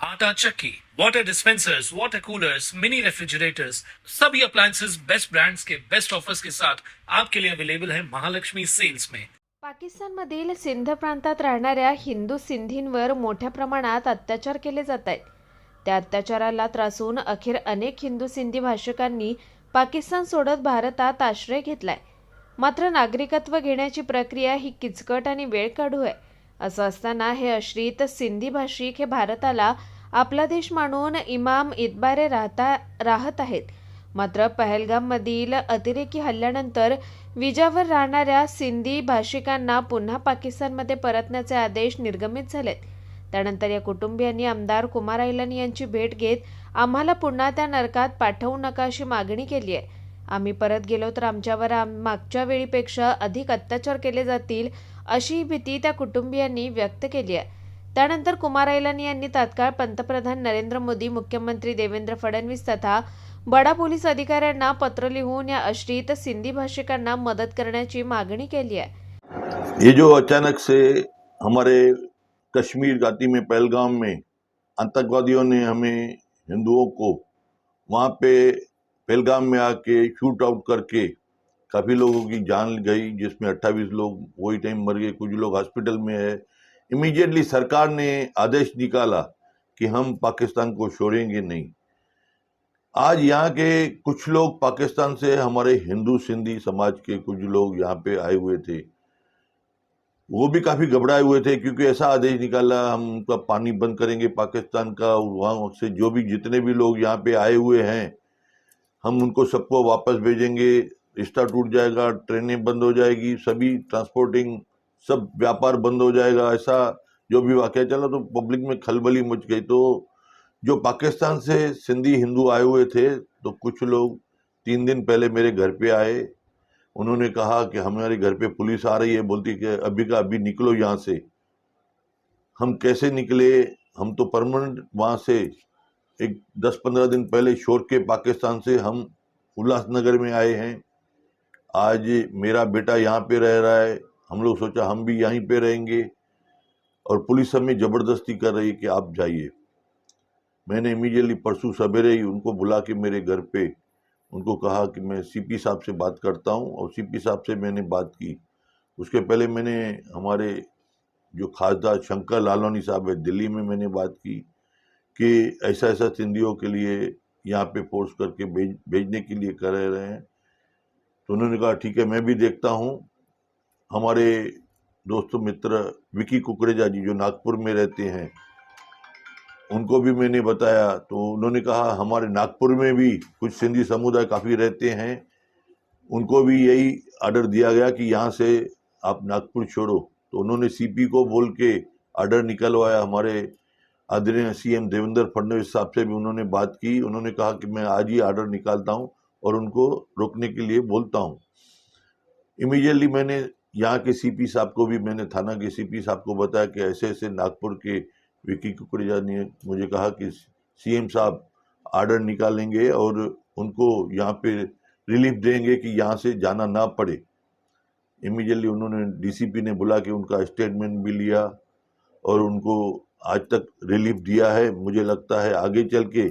आटा चक्की, water dispensers water coolers mini refrigerators सभी अप्लायंसेस बेस्ट ब्रांड्स के बेस्ट ऑफर्स के साथ आपके लिए अवेलेबल है महालक्ष्मी सेल्स में। पाकिस्तानमधील सिंध प्रांतात राहणाऱ्या हिंदू सिंधींवर मोठ्या प्रमाणात अत्याचार केले जात आहेत. त्या अत्याचाराला त्रासून अखेर अनेक हिंदू सिंधी भाषिकांनी पाकिस्तान सोडत भारतात आश्रय घेतलाय. मात्र नागरिकत्व घेण्याची प्रक्रिया ही किचकट आणि वेळ काढू आहे. असं असताना हे आश्रित सिंधी भाषिक हे भारताला आपला देश मानून इमाम इतबारे राहता राहत आहेत. मात्र पहलगाममधील अतिरेकी हल्ल्यानंतर विजावर राहणाऱ्या सिंधी भाषिकांना पुन्हा पाकिस्तानमध्ये परतण्याचे आदेश निर्गमित झालेत. त्यानंतर या कुटुंबियांनी आमदार कुमार आयलन यांची भेट घेत आम्हाला पुन्हा त्या नरकात पाठवू नका अशी मागणी केली आहे. आम्ही परत गेलो तर आमच्यावर मागच्या वेळीपेक्षा अधिक अत्याचार केले जातील अशी भीती त्या कुटुंबियांनी व्यक्त केली आहे. त्यानंतर कुमार ऐलानी यांनी तात्काळ पंतप्रधान नरेंद्र मोदी मुख्यमंत्री देवेंद्र फडणवीस तथा बडा पोलीस अधिकाऱ्यांना पत्र लिहून या आश्रित सिंधी भाषिकांना मदत करण्याची मागणी केली आहे. ये जो अचानक से हमारे कश्मीर घाटी में पहलगाम में आतंकवादियों ने हमें हिंदुओं को वहाँ पे पहलगाम में आके शूट आउट करके काफ़ी लोगों की जान गई, जिसमें 28 लोग वही टाइम मर गए। कुछ लोग हॉस्पिटल में है। इमीडिएटली सरकार ने आदेश निकाला कि हम पाकिस्तान को छोड़ेंगे नहीं। आज यहाँ के कुछ लोग पाकिस्तान से, हमारे हिंदू सिंधी समाज के कुछ लोग यहाँ पे आए हुए थे। वो भी काफ़ी घबराए हुए थे, क्योंकि ऐसा आदेश निकाला, हम उनका पानी बंद करेंगे पाकिस्तान का वहाँ से जो भी जितने भी लोग यहाँ पे आए हुए हैं हम उनको सबको वापस भेजेंगे, रिश्ता टूट जाएगा, ट्रेनें बंद हो जाएगी, सभी ट्रांसपोर्टिंग सब व्यापार बंद हो जाएगा, ऐसा जो भी वाक्य चला तो पब्लिक में खलबली मच गई। तो जो पाकिस्तान से सिंधी हिंदू आए हुए थे तो कुछ लोग तीन दिन पहले मेरे घर पे आए। उन्होंने कहा कि हमारे घर पे पुलिस आ रही है, बोलती कि अभी का अभी निकलो यहाँ से। हम कैसे निकले? हम तो परमानेंट वहाँ से एक दस पंद्रह दिन पहले शोर के पाकिस्तान से हम उल्लासनगर में आए हैं। आज मेरा बेटा यहाँ पे रह रहा है। हम लोग सोचा हम भी यहीं पे रहेंगे और पुलिस हमें ज़बरदस्ती कर रही कि आप जाइए। मैंने इमीडिएटली परसों सवेरे ही उनको बुला के मेरे घर पे, उनको कहा कि मैं सीपी साहब से बात करता हूँ और सीपी साहब से मैंने बात की। उसके पहले मैंने हमारे जो खासदार शंकर लालवानी साहब है, दिल्ली में मैंने बात की। कि ऐसा ऐसा सिंधियों के लिए यहाँ पे फोर्स करके भेज, भेजने के लिए कर रहे हैं। तो उन्होंने कहा, ठीक है, मैं भी देखता हूँ। हमारे दोस्त मित्र विकी कुकरेजा जी जो नागपुर में रहते हैं, उनको भी मैंने बताया। तो उन्होंने कहा, हमारे नागपुर में भी कुछ सिंधी समुदाय काफ़ी रहते हैं। उनको भी यही आर्डर दिया गया कि यहाँ से आप नागपुर छोड़ो। तो उन्होंने सीपी को बोल के आर्डर निकलवाया हमारे आदरणीय सीएम देवेंद्र फडणवीस साहब से भी उन्होंने बात की। उन्होंने कहा कि मैं आज ही ऑर्डर निकालता हूँ और उनको रोकने के लिए बोलता हूँ। इमीडिएटली मैंने यहाँ के सीपी साहब को भी, मैंने थाना के सीपी साहब को बताया कि ऐसे ऐसे नागपुर के विकी कुकरेजा ने मुझे कहा कि सीएम साहब ऑर्डर निकालेंगे और उनको यहाँ पे रिलीफ देंगे कि यहाँ से जाना ना पड़े। इमीडिएटली उन्होंने डीसीपी ने बुला के उनका स्टेटमेंट भी लिया और उनको आज तक रिलीफ दिया है, मुझे लगता है आगे चल के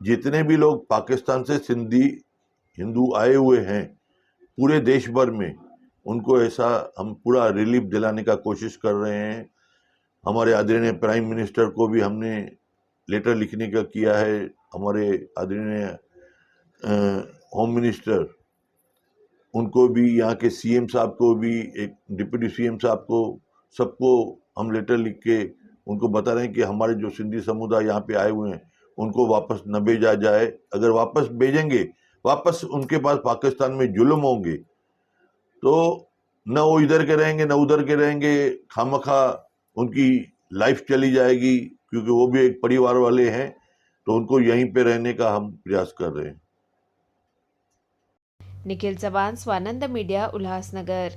जितने भी लोग पाकिस्तान से सिंधी, हिंदू आए हुए हैं, पूरे देश भर में, उनको ऐसा हम पूरा रिलीफ दिलाने का कोशिश कर रहे हैं। हमारे आदरणीय प्राइम मिनिस्टर को भी हमने लेटर लिखने का किया है, हमारे आदरणीय होम मिनिस्टर, उनको भी, यहाँ के सीएम साहब को भी, एक डिप्टी सीएम साहब को, सबको हम लेटर लिख के उनको बता रहे हैं कि हमारे जो सिंधी समुदाय यहाँ पे आए हुए हैं, उनको वापस न भेजा जाए। अगर वापस भेजेंगे, वापस उनके पास पाकिस्तान में जुल्म होंगे तो न वो इधर के रहेंगे, न उधर के रहेंगे। खामखा उनकी लाइफ चली जाएगी, क्योंकि वो भी एक परिवार वाले हैं तो उनको यहीं पे रहने का हम प्रयास कर रहे हैं। निखिल चव्हाण स्वानंद मीडिया, उल्हासनगर।